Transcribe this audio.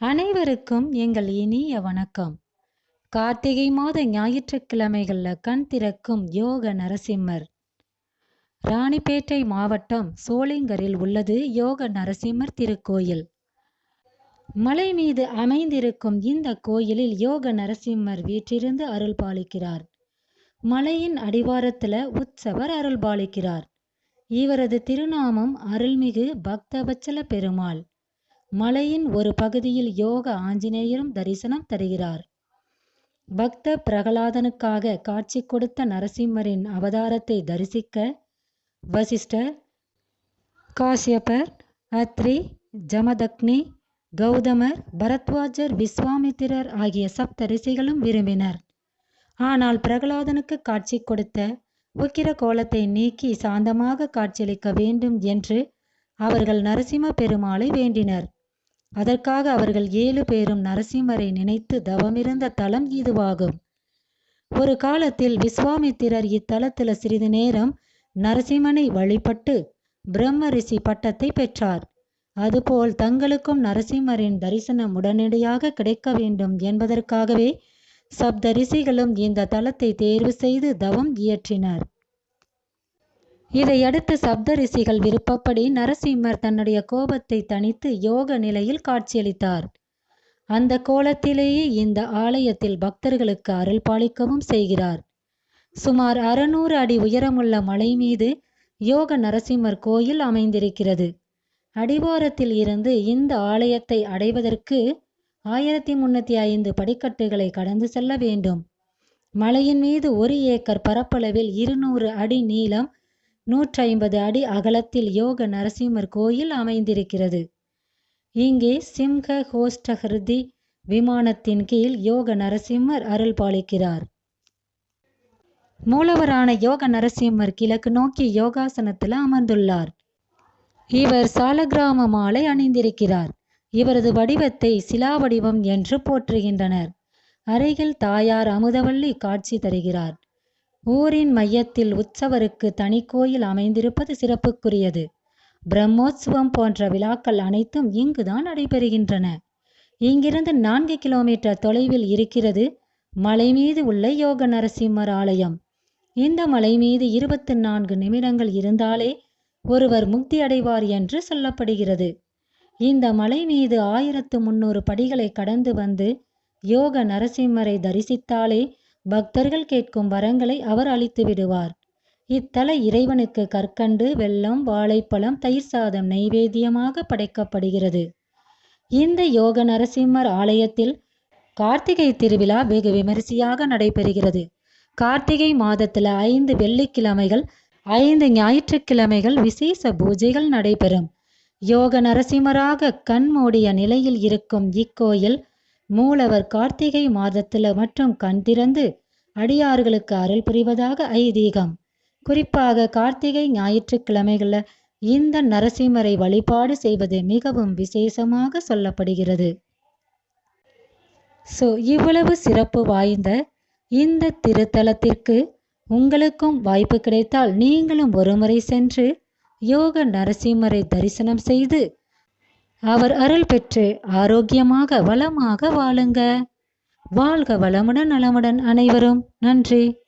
அனைவருக்கும் எங்கள் இனிய வணக்கம். கார்த்திகை மாத ஞாயிற்றுக்கிழமைகளில் கண் திறக்கும் யோக நரசிம்மர். ராணிப்பேட்டை மாவட்டம் சோளிங்கரில் உள்ளது யோக நரசிம்மர் திருக்கோயில். மலை மீது அமைந்திருக்கும் இந்த கோயிலில் யோக நரசிம்மர் வீற்றிருந்து அருள் பாலிக்கிறார். மலையின் அடிவாரத்தில் உற்சவர் அருள் பாலிக்கிறார். இவரது திருநாமம் அருள்மிகு பக்தவச்சல பெருமாள். மலையின் ஒரு பகுதியில் யோக ஆஞ்சநேயரும் தரிசனம் தருகிறார். பக்த பிரகலாதனுக்காக காட்சி கொடுத்த நரசிம்மரின் அவதாரத்தை தரிசிக்க வசிஷ்டர் காசியப்பர் அத்ரி ஜமதக்னி கௌதமர் பரத்வாஜர் விஸ்வாமித்திரர் ஆகிய சப்தரிசிகளும் விரும்பினர். ஆனால் பிரகலாதனுக்கு காட்சி கொடுத்த உக்கிர கோலத்தை நீக்கி சாந்தமாக காட்சியளிக்க வேண்டும் என்று அவர்கள் நரசிம்ம பெருமாளை வேண்டினர். அதற்காக அவர்கள் ஏழு பேரும் நரசிம்மரை நினைத்து தவமிருந்த தலம் இதுவாகும். ஒரு காலத்தில் விஸ்வாமித்திரர் இத்தலத்தில் சிறிது நேரம் நரசிம்மனை வழிபட்டு பிரம்ம ரிஷி பட்டத்தை பெற்றார். அதுபோல் தங்களுக்கும் நரசிம்மரின் தரிசனம் உடனடியாக கிடைக்க வேண்டும் என்பதற்காகவே சப்த ரிஷிகளும் இந்த தலத்தை தேர்வு செய்து தவம் இயற்றினர். இதையடுத்து சப்த ரிஷிகள் விருப்பப்படி நரசிம்மர் தன்னுடைய கோபத்தை தணித்து யோக நிலையில் காட்சியளித்தார். அந்த கோலத்திலேயே இந்த ஆலயத்தில் பக்தர்களுக்கு அருள் பாலிக்கவும் செய்கிறார். சுமார் அறுநூறு அடி உயரமுள்ள மலை மீது யோக நரசிம்மர் கோயில் அமைந்திருக்கிறது. அடிவாரத்தில் இருந்து இந்த ஆலயத்தை அடைவதற்கு ஆயிரத்தி முன்னூற்றி ஐந்து படிக்கட்டுகளை கடந்து செல்ல வேண்டும். மலையின் மீது ஒரு ஏக்கர் பரப்பளவில் இருநூறு அடி நீளம் நூற்றி ஐம்பது அடி அகலத்தில் யோக நரசிம்மர் கோயில் அமைந்திருக்கிறது. இங்கே சிம்ஹ ஹோஸ்டஹிருதி விமானத்தின் கீழ் யோக நரசிம்மர் அருள் பாலிக்கிறார். மூலவரான யோக நரசிம்மர் கிழக்கு நோக்கி யோகாசனத்தில் அமர்ந்துள்ளார். இவர் சாலகிராம மாலை அணிந்திருக்கிறார். இவரது வடிவத்தை சிலா வடிவம் என்று போற்றுகின்றனர். அருகில் தாயார் அமுதவள்ளி காட்சி தருகிறார். ஊரின் மையத்தில் உற்சவருக்கு தனி கோயில் அமைந்திருப்பது சிறப்புக்குரியது. பிரம்மோற்சவம் போன்ற விழாக்கள் அனைத்தும் இங்குதான் நடைபெறுகின்றன. இங்கிருந்து நான்கு கிலோமீட்டர் தொலைவில் இருக்கிறது மலை மீது உள்ள யோக நரசிம்மர் ஆலயம். இந்த மலை மீது இருபத்தி நான்கு நிமிடங்கள் இருந்தாலே ஒருவர் முக்தி அடைவார் என்று சொல்லப்படுகிறது. இந்த மலை மீது ஆயிரத்து முன்னூறு படிகளை கடந்து வந்து யோக நரசிம்மரை தரிசித்தாலே பக்தர்கள் கேட்கும் வரங்களை அவர் அளித்து விடுவார். இத்தல இறைவனுக்கு கற்கண்டு வெல்லம் வாழைப்பழம் தயிர் சாதம் நைவேத்தியமாக படைக்கப்படுகிறது. இந்த யோக நரசிம்மர் ஆலயத்தில் கார்த்திகை திருவிழா வெகு விமரிசையாக நடைபெறுகிறது. கார்த்திகை மாதத்தில் ஐந்து வெள்ளிக்கிழமைகள் ஐந்து ஞாயிற்றுக்கிழமைகள் விசேஷ பூஜைகள் நடைபெறும். யோக நரசிம்மராக கண் மூடிய நிலையில் இருக்கும் இக்கோயில் மூலவர் கார்த்திகை மாதத்துல மற்றும் கண் திறந்து அடியார்களுக்கு அருள் புரிவதாக ஐதீகம். குறிப்பாக கார்த்திகை ஞாயிற்றுக்கிழமைகளில் இந்த நரசிம்மரை வழிபாடு செய்வது மிகவும் விசேஷமாக சொல்லப்படுகிறது. ஸோ இவ்வளவு சிறப்பு வாய்ந்த இந்த திருத்தலத்திற்கு உங்களுக்கும் வாய்ப்பு கிடைத்தால் நீங்களும் ஒருமுறை சென்று யோக நரசிம்மரை தரிசனம் செய்து அவர் அருள் பெற்று ஆரோக்கியமாக வளமாக வாழுங்க. வாழ்க வளமுடன் நலமுடன் அனைவரும். நன்றி.